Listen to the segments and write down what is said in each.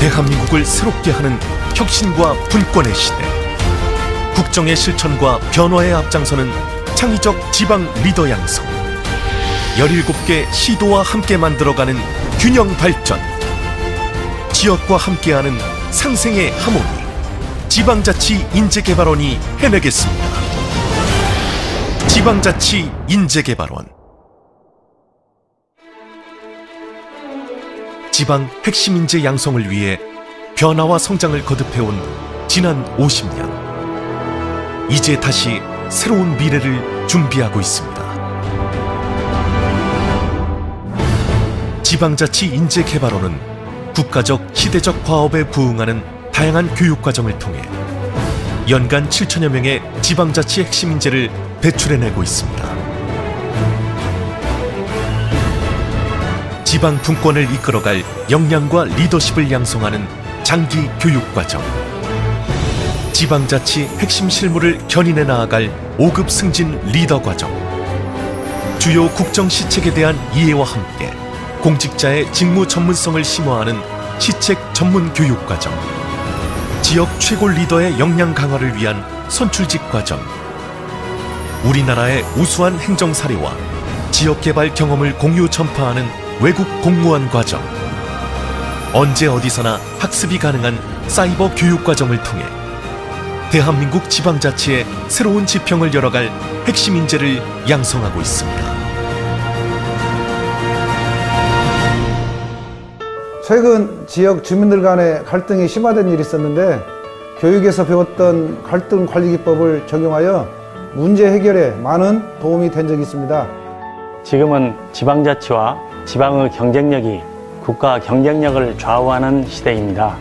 대한민국을 새롭게 하는 혁신과 분권의 시대. 국정의 실천과 변화에 앞장서는 창의적 지방 리더 양성. 17개 시도와 함께 만들어가는 균형 발전. 지역과 함께하는 상생의 하모니. 지방자치 인재개발원이 해내겠습니다. 지방자치 인재개발원. 지방 핵심 인재 양성을 위해 변화와 성장을 거듭해온 지난 50년. 이제 다시 새로운 미래를 준비하고 있습니다. 지방자치 인재개발원은 국가적 시대적 과업에 부응하는 다양한 교육 과정을 통해 연간 7천여 명의 지방자치 핵심 인재를 배출해내고 있습니다. 지방 분권을 이끌어갈 역량과 리더십을 양성하는 장기 교육 과정. 지방자치 핵심 실무를 견인해 나아갈 5급 승진 리더 과정. 주요 국정 시책에 대한 이해와 함께 공직자의 직무 전문성을 심화하는 시책 전문 교육 과정. 지역 최고 리더의 역량 강화를 위한 선출직 과정. 우리나라의 우수한 행정 사례와 지역 개발 경험을 공유 전파하는 외국 공무원 과정. 언제 어디서나 학습이 가능한 사이버 교육 과정을 통해 대한민국 지방자치의 새로운 지평을 열어갈 핵심 인재를 양성하고 있습니다. 최근 지역 주민들 간의 갈등이 심화된 일이 있었는데 교육에서 배웠던 갈등 관리 기법을 적용하여 문제 해결에 많은 도움이 된 적이 있습니다. 지금은 지방자치와 지방의 경쟁력이 국가 경쟁력을 좌우하는 시대입니다.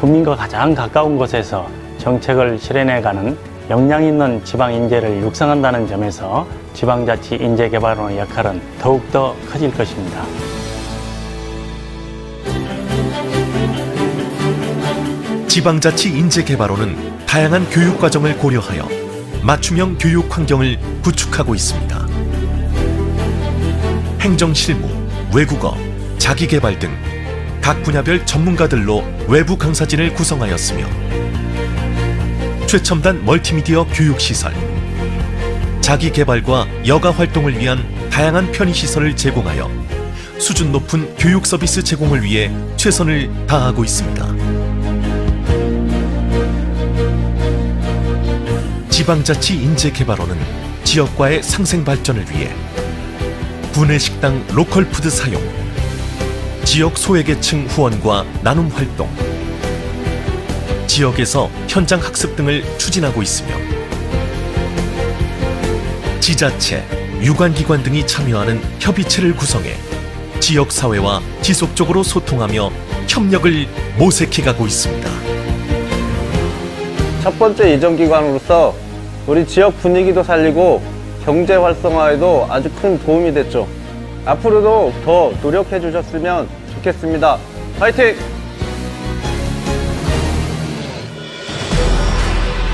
국민과 가장 가까운 곳에서 정책을 실현해가는 역량 있는 지방 인재를 육성한다는 점에서 지방자치 인재개발원의 역할은 더욱더 커질 것입니다. 지방자치 인재개발원은 다양한 교육 과정을 고려하여 맞춤형 교육 환경을 구축하고 있습니다. 행정 실무, 외국어, 자기개발 등 각 분야별 전문가들로 외부 강사진을 구성하였으며 최첨단 멀티미디어 교육시설, 자기개발과 여가 활동을 위한 다양한 편의시설을 제공하여 수준 높은 교육 서비스 제공을 위해 최선을 다하고 있습니다. 지방자치 인재개발원은 지역과의 상생 발전을 위해 구내식당 로컬푸드 사용, 지역 소외계층 후원과 나눔 활동, 지역에서 현장 학습 등을 추진하고 있으며 지자체, 유관기관 등이 참여하는 협의체를 구성해 지역사회와 지속적으로 소통하며 협력을 모색해가고 있습니다. 첫 번째 이전기관으로서 우리 지역 분위기도 살리고 경제 활성화에도 아주 큰 도움이 됐죠. 앞으로도 더 노력해 주셨으면 좋겠습니다. 파이팅!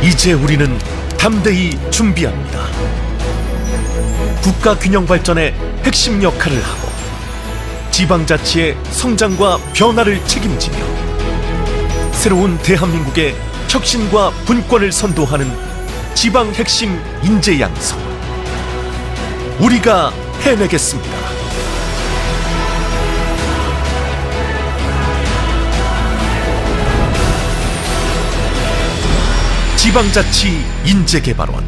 이제 우리는 담대히 준비합니다. 국가 균형 발전의 핵심 역할을 하고 지방자치의 성장과 변화를 책임지며 새로운 대한민국의 혁신과 분권을 선도하는 지방 핵심 인재 양성. 우리가 해내겠습니다. 지방자치 인재개발원